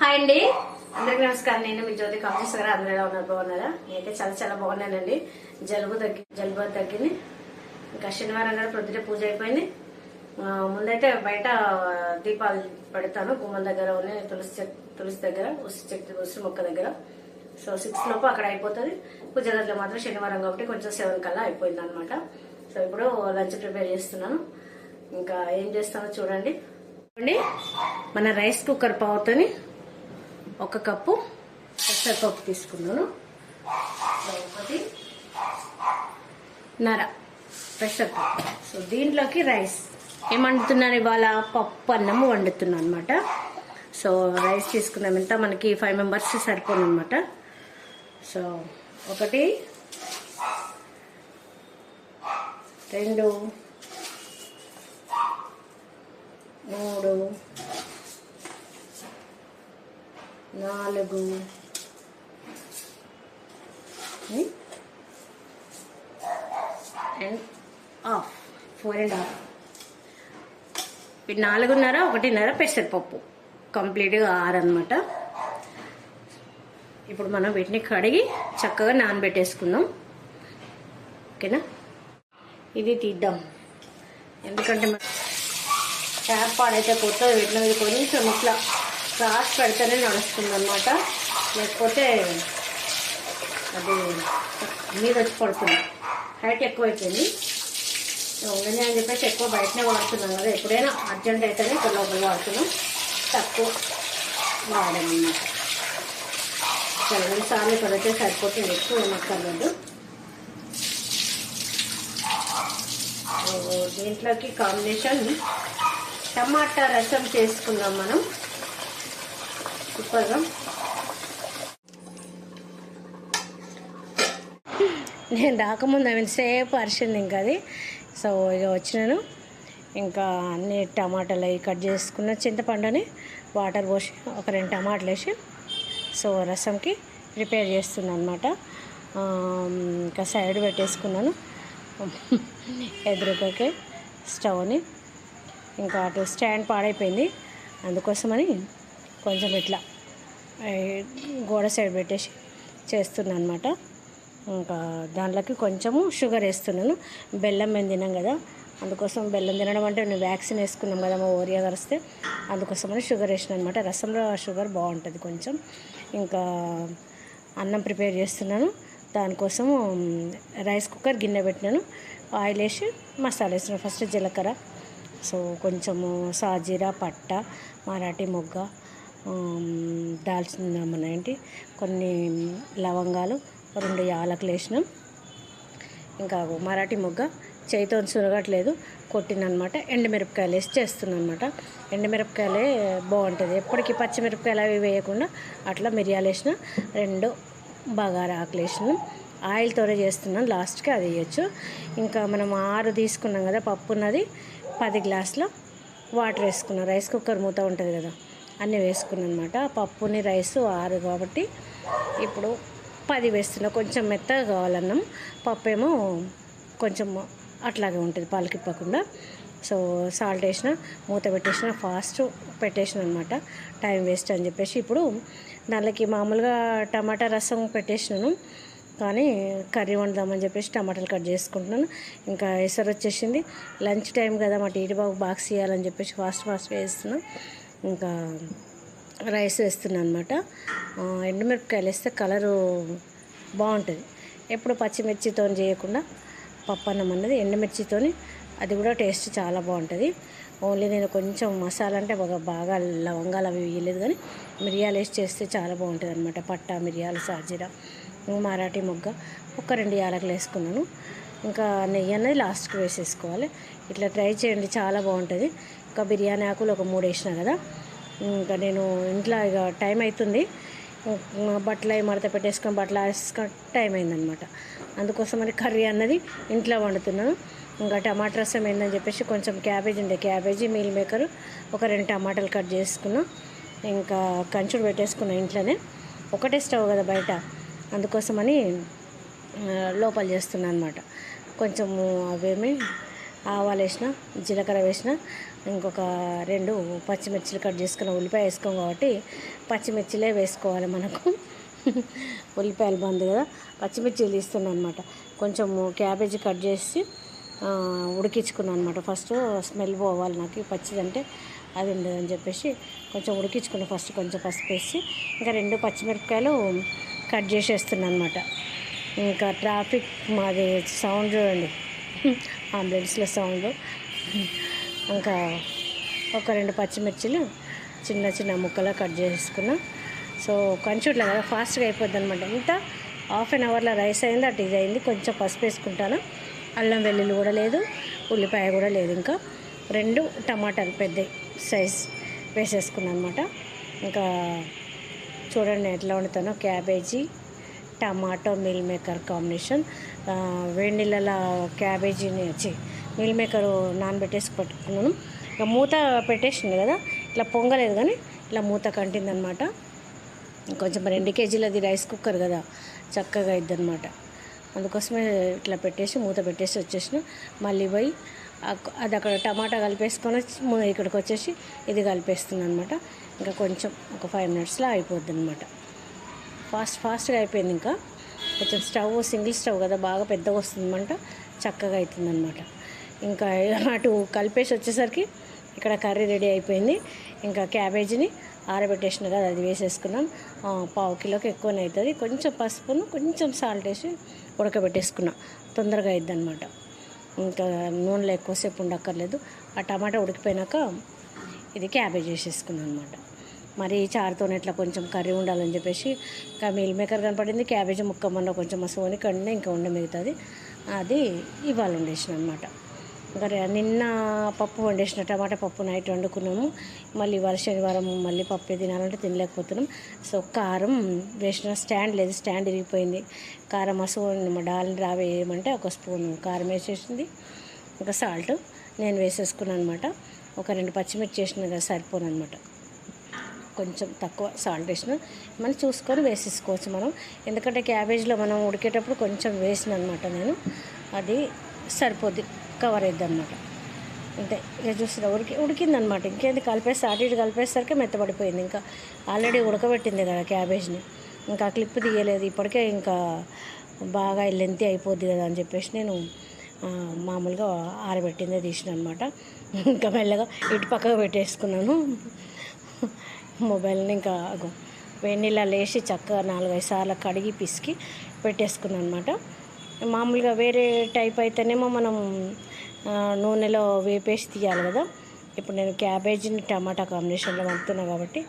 Hi అండి. అందరికీ నమస్కారం. నేను మీ జ్యోతి కాంగ్రెస్ గారు. అందరూ ఎలా ఉన్నారు? బాగున్నారా? నేనైతే చాలా చాలా బాగున్నానండి. జలుబు తగ్గి జలుబు తగ్గింది. ఇంకా శనివారం నాడు ప్రొద్దుటే పూజ అయిపోయింది. ముందైతే బయట దీపాలు పెడతాను. గుమ్మం దగ్గర ఉన్న తులసి చెట్టు తులసి దగ్గర ఉసి చెట్టు ఉసి మొక్క దగ్గర. సో సిక్స్ లోపు అక్కడ అయిపోతుంది. పూజ గదిలో మాత్రం శనివారం కాబట్టి కొంచెం సెవెన్ కల్లా అయిపోయింది అనమాట సో ఇప్పుడు లంచ్ ప్రిపేర్ చేస్తున్నాను. ఇంకా ఏం చేస్తానో చూడండి. చూడండి. మన రైస్ కుక్కర్ పవర్తోని ఒక కప్పు పెసరపప్పు తీసుకున్నాను ఒకటి నర పెసరపప్పు సో దీంట్లోకి రైస్. ఏమండుతున్నాను ఇవాళ? పప్పు అన్నము వండుతున్నాను అనమాట సో రైస్ తీసుకున్నాం ఎంత మనకి ఫైవ్ మెంబర్స్ సరిపోను అనమాట సో ఒకటి రెండు మూడు నాలుగు. And half four and half నాలుగున్నర ఒకటిన్నర పెసరపప్పు కంప్లీట్గా ఆరన్నమాట ఇప్పుడు మనం వీటిని కడిగి చక్కగా నానబెట్టేసుకుందాం. ఓకేనా? ఇది తీద్దాం. ఎందుకంటే ట్యాప్ పాడైతే కొత్త వీటిలో కొంచెం ఇట్లా క్రాస్ పెడితేనే నడుస్తుంది అనమాట లేకపోతే అది మీద వచ్చి పడుతుంది. హైట్ ఎక్కువైపోయింది. ఉండని అని చెప్పేసి ఎక్కువ బయటనే వాడుతున్నాం కదా. ఎప్పుడైనా అర్జెంట్ అయితేనే ఇక్కడ లోపల వాడుతున్నాం. తక్కువ వాడమన్నమాట చాలా సార్లు ఇక్కడ వచ్చే సరిపోతుంది. ఎక్కువ ఏమక్కర్లేదు దీంట్లోకి కాంబినేషన్ టమాటా రసం చేసుకుందాం మనం. సూపర్గా నేను రాకముందు మీన్ సేపు అరిచింది ఇంకా అది. సో ఇక వచ్చినాను. ఇంకా అన్ని టమాటాలు అవి కట్ చేసుకున్న చింతపండుని వాటర్ పోసి ఒక రెండు టమాటాలు వేసి సో రసంకి ప్రిపేర్ చేస్తున్నాను అనమాట ఇంకా సైడ్ పెట్టేసుకున్నాను. ఎదురుపైకి స్టవ్ని. ఇంకా అటు స్టాండ్ పాడైపోయింది. అందుకోసమని కొంచెం ఇట్లా గోడ సైడ్ పెట్టేసి చేస్తున్నాను అనమాట ఇంకా దాంట్లోకి కొంచెము షుగర్ వేస్తున్నాను. బెల్లం మేము తినాం కదా అందుకోసం బెల్లం తినడం అంటే నేను వ్యాక్సిన్ వేసుకున్నాం కదా మా ఓరియా కరిస్తే అందుకోసమని షుగర్ వేసిన అనమాట రసంలో షుగర్ బాగుంటుంది కొంచెం. ఇంకా అన్నం ప్రిపేర్ చేస్తున్నాను. దానికోసం రైస్ కుక్కర్ గిన్నె పెట్టినాను. ఆయిల్ వేసి మసాలా వేస్తున్నాను. ఫస్ట్ జీలకర్ర. సో కొంచెము సాజీరా పట్ట మరాఠీ మొగ్గ దాల్చిన మన ఏంటి? కొన్ని లవంగాలు రెండు యాలకులు వేసినాం. ఇంకా మరాఠీ మొగ్గ. చేయితో సురగట్లేదు. కొట్టినమాట ఎండుమిరపకాయలు వేసి చేస్తున్నాను అనమాట ఎండుమిరపకాయలే బాగుంటుంది. ఎప్పటికీ పచ్చిమిరపకాయలు అవి వేయకుండా అట్లా మిరియాలు వేసిన రెండు బగారా ఆకులు వేసినాం ఆయిల్తోనే చేస్తున్నాను లాస్ట్కి అది వేయచ్చు. ఇంకా మనం ఆరు తీసుకున్నాం కదా పప్పు ఉన్నది పది గ్లాసుల వాటర్ వేసుకున్నాం. రైస్ కుక్కర్ మూత ఉంటుంది కదా. అన్నీ వేసుకున్నాను అనమాట పప్పుని రైస్ ఆరు కాబట్టి ఇప్పుడు పది వేస్తున్నా. కొంచెం మెత్తగా కావాలన్నాం. పప్పు ఏమో కొంచెం అట్లాగే ఉంటుంది పలకిప్పకుండా. సో సాల్ట్ వేసిన మూత పెట్టేసిన ఫాస్ట్ పెట్టేసిన అనమాట టైం వేస్ట్ అని చెప్పేసి ఇప్పుడు దానికి మామూలుగా టమాటా రసం పెట్టేసినాను. కానీ కర్రీ వండుదామని చెప్పేసి టమాటాలు కట్ చేసుకుంటున్నాను. ఇంకా ఎసరు వచ్చేసింది లంచ్ టైం కదా మా టీటీ బాబు బాక్స్ ఇవ్వాలని చెప్పేసి ఫాస్ట్ ఫాస్ట్ వేస్తున్నాను ఇంకా రైస్ వేస్తున్నాను అనమాట ఎండుమిరపకాయలు వేస్తే కలరు బాగుంటుంది. ఎప్పుడు పచ్చిమిర్చితో చేయకుండా పప్పన్నం అన్నది ఎండుమిర్చితోని అది కూడా టేస్ట్ చాలా బాగుంటుంది. ఓన్లీ నేను కొంచెం మసాలా అంటే బాగా బాగా లవంగాలు అవి వేయలేదు కానీ మిరియాలు వేసి చేస్తే చాలా బాగుంటుంది అనమాట పట్ట మిరియాలు సాజీరా మరాఠీ మొగ్గ ఒక రెండు యాలకులు వేసుకున్నాను. ఇంకా నెయ్యి అనేది లాస్ట్కి వేసేసుకోవాలి. ఇట్లా ట్రై చేయండి చాలా బాగుంటుంది. ఇంకా బిర్యానీ ఆకులు ఒక మూడు వేసిన కదా ఇంకా నేను ఇంట్లో ఇక టైం అవుతుంది బట్టలు అవి మడత పెట్టేసుకొని బట్టలు వేసుకొని టైం అయిందనమాట అందుకోసం అని కర్రీ అన్నది ఇంట్లో వండుతున్నాను. ఇంకా టమాటా రసం ఏందని చెప్పేసి కొంచెం క్యాబేజీ ఉండే క్యాబేజీ మీల్ మేకర్ ఒక రెండు టమాటాలు కట్ చేసుకున్నా. ఇంకా కంచుడు పెట్టేసుకున్నాం ఇంట్లోనే. ఒకటే స్టవ్ కదా బయట. అందుకోసమని లోపల చేస్తున్నాను అనమాట కొంచెము అవేమి ఆవాలు వేసిన జీలకర్ర వేసిన ఇంకొక రెండు పచ్చిమిర్చిలు కట్ చేసుకున్న ఉల్లిపాయ వేసుకోం కాబట్టి పచ్చిమిర్చిలే వేసుకోవాలి మనకు. ఉల్లిపాయలు బంద్ కదా. పచ్చిమిర్చిలు తీస్తున్నాను అనమాట కొంచెం క్యాబేజీ కట్ చేసి ఉడికించుకున్నాను అనమాట ఫస్ట్ స్మెల్ పోవాలి నాకు. పచ్చిదంటే అది ఉండదని చెప్పేసి కొంచెం ఉడికించుకున్నాను ఫస్ట్ కొంచెం పసుపు వేసి ఇంకా రెండు పచ్చిమిరపకాయలు కట్ చేసేస్తున్నాను అనమాట ఇంకా ట్రాఫిక్ మాది సౌండ్ చూడండి. అంబులెన్స్లో సౌండ్ ఇంకా ఒక రెండు పచ్చిమిర్చిలు చిన్న చిన్న ముక్కలా కట్ చేసుకున్నా. సో కంచుట్లా కదా ఫాస్ట్గా అయిపోద్ది అనమాట ఇంత హాఫ్ అన్ అవర్లో రైస్ అయింది అటు ఇది అయింది. కొంచెం పసుపు వేసుకుంటాను. అల్లం వెల్లుల్లి కూడా లేదు ఉల్లిపాయ కూడా లేదు. ఇంకా రెండు టమాటాలు పెద్ద సైజ్ వేసేసుకున్నాను అనమాట ఇంకా చూడండి ఎట్లా వండుతానో cabbage tomato meal maker combination వేడి నీళ్ళలో క్యాబేజీని వచ్చి మిల్ మేకర్ నానబెట్టేసి పట్టుకున్నాను. ఇక మూత పెట్టేసింది కదా ఇట్లా పొంగలేదు కానీ ఇట్లా మూత కంటిందనమాట. కొంచెం రెండు కేజీలది రైస్ కుక్కర్ కదా చక్కగా ఇద్దనమాట అందుకోసమే ఇట్లా పెట్టేసి మూత పెట్టేసి వచ్చేసిన. మళ్ళీ పోయి అది అక్కడ టమాటా కలిపేసుకొని వచ్చి ఇక్కడికి వచ్చేసి ఇది కలిపేస్తున్నాను అనమాట ఇంకా కొంచెం ఒక ఫైవ్ మినిట్స్లో అయిపోద్ది అనమాట ఫాస్ట్ ఫాస్ట్గా అయిపోయింది ఇంకా. కొంచెం స్టవ్ సింగిల్ స్టవ్ కదా బాగా పెద్దగా వస్తుందన్నమాట. చక్కగా అవుతుందన్నమాట ఇంకా అటు కలిపేసి వచ్చేసరికి ఇక్కడ కర్రీ రెడీ అయిపోయింది. ఇంకా క్యాబేజీని ఆరబెట్టేసిన కదా అది వేసేసుకున్నాం. పావు కిలోకి ఎక్కువనే అవుతుంది. కొంచెం పసుపును కొంచెం సాల్ట్ వేసి ఉడకబెట్టేసుకున్నాం. తొందరగా అయిద్ది అనమాట ఇంకా నూనెలో ఎక్కువసేపు ఉండక్కర్లేదు. ఆ టమాటా ఉడికిపోయినాక ఇది క్యాబేజ్ వేసేసుకున్నాను అనమాట మరి చారుతో ఇట్లా కొంచెం కర్రీ ఉండాలని చెప్పేసి ఇంకా మీల్ మేకర్ కనపడింది క్యాబేజీ ముక్క మొన్న కొంచెం మసోని కండి ఇంకా ఉండ మిగుతుంది. అది ఇవాళ వండేసిన అనమాట ఇంకా నిన్న పప్పు వండేసిన టమాటా పప్పు నైట్ వండుకున్నాము. మళ్ళీ ఇవాళ శనివారం మళ్ళీ పప్పు తినాలంటే తినలేకపోతున్నాం. సో కారం వేసిన స్టాండ్ లేదు స్టాండ్ ఇరిగిపోయింది. కారం మసో మా డాల్ని రావేయమంటే ఒక స్పూన్ కారం వేసేసింది. ఇంకా సాల్ట్ నేను వేసేసుకున్నాను అనమాట ఒక రెండు పచ్చిమిర్చి వేసిన కదా సరిపోను అనమాట కొంచెం తక్కువ సాల్ట్ వేసిన మనం చూసుకొని వేసేసుకోవచ్చు మనం. ఎందుకంటే క్యాబేజ్లో మనం ఉడికేటప్పుడు కొంచెం వేసిన అనమాట నేను. అది సరిపోద్ది. కవర్ అయ్యిద్ది అనమాట అంతే. ఇక చూసిన ఉడికి ఉడికిందనమాట. ఇంకేంది కలిపేసి అటు ఇటు కలిపేసరికి మెత్తబడిపోయింది. ఇంకా ఆల్రెడీ ఉడకబెట్టింది కదా క్యాబేజ్ని. ఇంకా క్లిప్ తీయలేదు. ఇప్పటికే ఇంకా బాగా లెంతి అయిపోద్ది కదా అని చెప్పేసి నేను మామూలుగా ఆరబెట్టిందే తీసిన అనమాట ఇంకా మెల్లగా ఇటు పక్కకు పెట్టేసుకున్నాను. మొబైల్ని ఇంకా అగో వేడి నీళ్ళలో వేసి చక్కగా నాలుగైదు సార్లు కడిగి పిసికి పెట్టేసుకున్నాను అనమాట మామూలుగా వేరే టైప్ అయితేనేమో మనం నూనెలో వేపేసి తీయాలి కదా. ఇప్పుడు నేను క్యాబేజీని టమాటా కాంబినేషన్లో వండుతున్నా కాబట్టి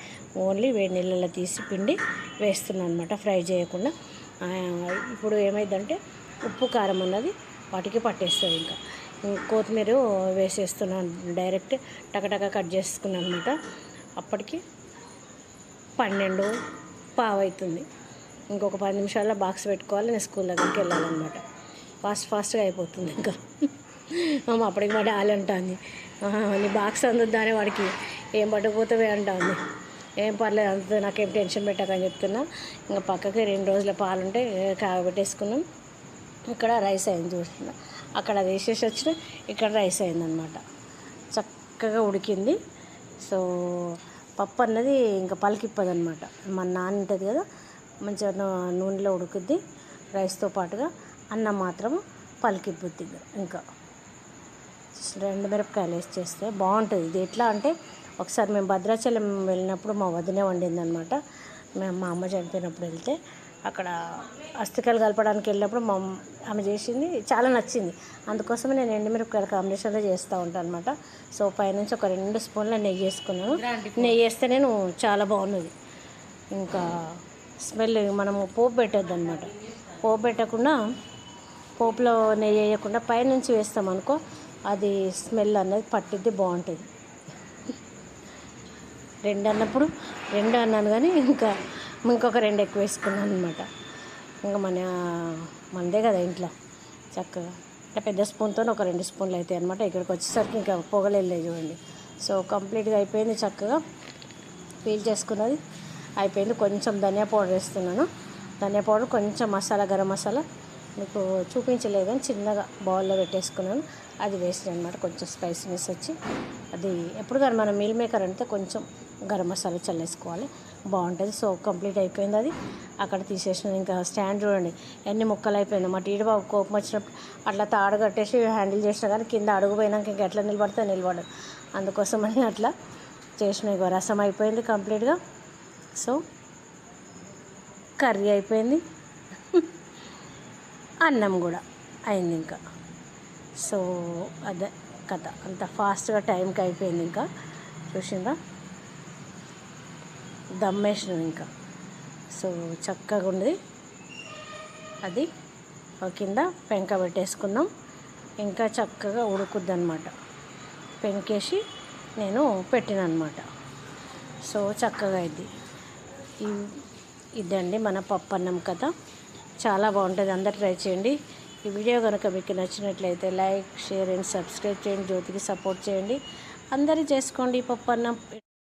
ఓన్లీ వేడి నీళ్ళలో తీసి పిండి వేస్తున్నాను అనమాట ఫ్రై చేయకుండా. ఇప్పుడు ఏమైందంటే ఉప్పు కారం అన్నది వాటికి పట్టేస్తుంది ఇంకా. కొత్తిమీర వేసేస్తున్నాను డైరెక్ట్ టకటక కట్ చేసుకున్నాను అనమాట అప్పటికి పన్నెండు పావు అవుతుంది ఇంకొక పది నిమిషాల్లో బాక్స్ పెట్టుకోవాలి నేను స్కూల్ దగ్గరికి వెళ్ళాలన్నమాట. ఫాస్ట్ ఫాస్ట్గా అయిపోతుంది ఇంకా. అమ్మ అప్పటికి మా డాలి అంటుంది. నీ బాక్స్ అందుద్దానే వాడికి. ఏం పట్టుకుపోతావే అంటుంది. ఏం పర్లేదు అంత నాకేం టెన్షన్ పెట్టకని చెప్తున్నా. ఇంకా పక్కకి రెండు రోజుల పాలు ఉంటే కాగబెట్టేసుకున్నాం ఇక్కడ రైస్ అయింది చూస్తున్నా. అక్కడ అది వేసేసి వచ్చిన ఇక్కడ రైస్ అయిందనమాట చక్కగా ఉడికింది. సో పప్పు అన్నది ఇంకా పలికిప్పదనమాట మన నాన్న ఉంటుంది కదా మంచిగా నూనెలో ఉడుకుద్ది రైస్తో పాటుగా అన్నం మాత్రం పలికిప్పుద్ది ఇంకా. రెండు మిరపకాయలు వేసి చేస్తే బాగుంటుంది. ఇది ఎట్లా అంటే ఒకసారి మేము భద్రాచలం వెళ్ళినప్పుడు మా వదినే వండింది అనమాట మేము మా అమ్మ చనిపోయినప్పుడు వెళ్తే అక్కడ అస్థికలు కలపడానికి వెళ్ళినప్పుడు మా ఆమె చేసింది చాలా నచ్చింది. అందుకోసమే నేను ఎండుమిరపకాయల కాంబినేషన్లో చేస్తూ ఉంటాను అనమాట సో పైనుంచి ఒక రెండు స్పూన్ల నెయ్యి వేసుకున్నాను. నెయ్యి వేస్తే నేను చాలా బాగున్నది ఇంకా స్మెల్ మనము పోపు పెట్టద్దు అనమాట పోపు పెట్టకుండా పోపులో నెయ్యి వేయకుండా పైనుంచి వేస్తాం అనుకో అది స్మెల్ అనేది పట్టిద్ది బాగుంటుంది. రెండు అన్నప్పుడు రెండు అన్నాను కానీ ఇంకా ఇంకొక రెండు ఎక్కువ వేసుకున్నాను అనమాట ఇంకా మన మనదే కదా ఇంట్లో. చక్కగా. ఇట్లా పెద్ద స్పూన్తో ఒక రెండు స్పూన్లు అవుతాయి అనమాట ఇక్కడికి వచ్చేసరికి ఇంకా పొగలు వెళ్ళాయి చూడండి. సో కంప్లీట్గా అయిపోయింది చక్కగా. పీల్ చేసుకున్నది అయిపోయింది. కొంచెం ధనియా పౌడర్ వేస్తున్నాను. ధనియా పౌడర్ కొంచెం మసాలా గరం మసాలా. మీకు చూపించలేదు కానీ చిన్నగా బౌల్లో పెట్టేసుకున్నాను. అది వేసిన అనమాట కొంచెం స్పైసీనెస్ వచ్చి. అది ఎప్పుడు కానీ మనం మీల్ మేకర్ అంటే కొంచెం గరం మసాలా చల్లేసుకోవాలి. బాగుంటుంది. సో కంప్లీట్ అయిపోయింది అది. అక్కడ తీసేసిన ఇంకా స్టాండ్ చూడండి. ఎన్ని ముక్కలు అయిపోయింది. మా టీడీ బాబు కోపం వచ్చినప్పుడు అట్లా తాడు కట్టేసి హ్యాండిల్ చేసినా కానీ కింద అడుగు పోయినాక ఇంకా ఎట్లా నిలబడితే నిలబడదు. అందుకోసమని అట్లా చేసిన. ఇగో రసం అయిపోయింది కంప్లీట్గా సో కర్రీ అయిపోయింది. అన్నం కూడా అయింది ఇంకా. సో అదే. కథ. అంత ఫాస్ట్గా టైంకి అయిపోయింది ఇంకా. చూసిందా దమ్మేసినాం ఇంకా. సో చక్కగా ఉంది. అది ఆ కింద పెంక పెట్టేసుకున్నాం. ఇంకా చక్కగా ఉడుకుద్ది అనమాట పెంకేసి నేను పెట్టిన అనమాట సో చక్కగా ఇది ఇదండి మన పప్పన్నం కథ. చాలా బాగుంటుంది. అందరు ట్రై చేయండి. ఈ వీడియో కనుక మీకు నచ్చినట్లయితే లైక్ షేర్ అండ్ సబ్స్క్రైబ్ చేయండి. జ్యోతికి సపోర్ట్ చేయండి. అందరూ చేసుకోండి. పప్పు అన్నం.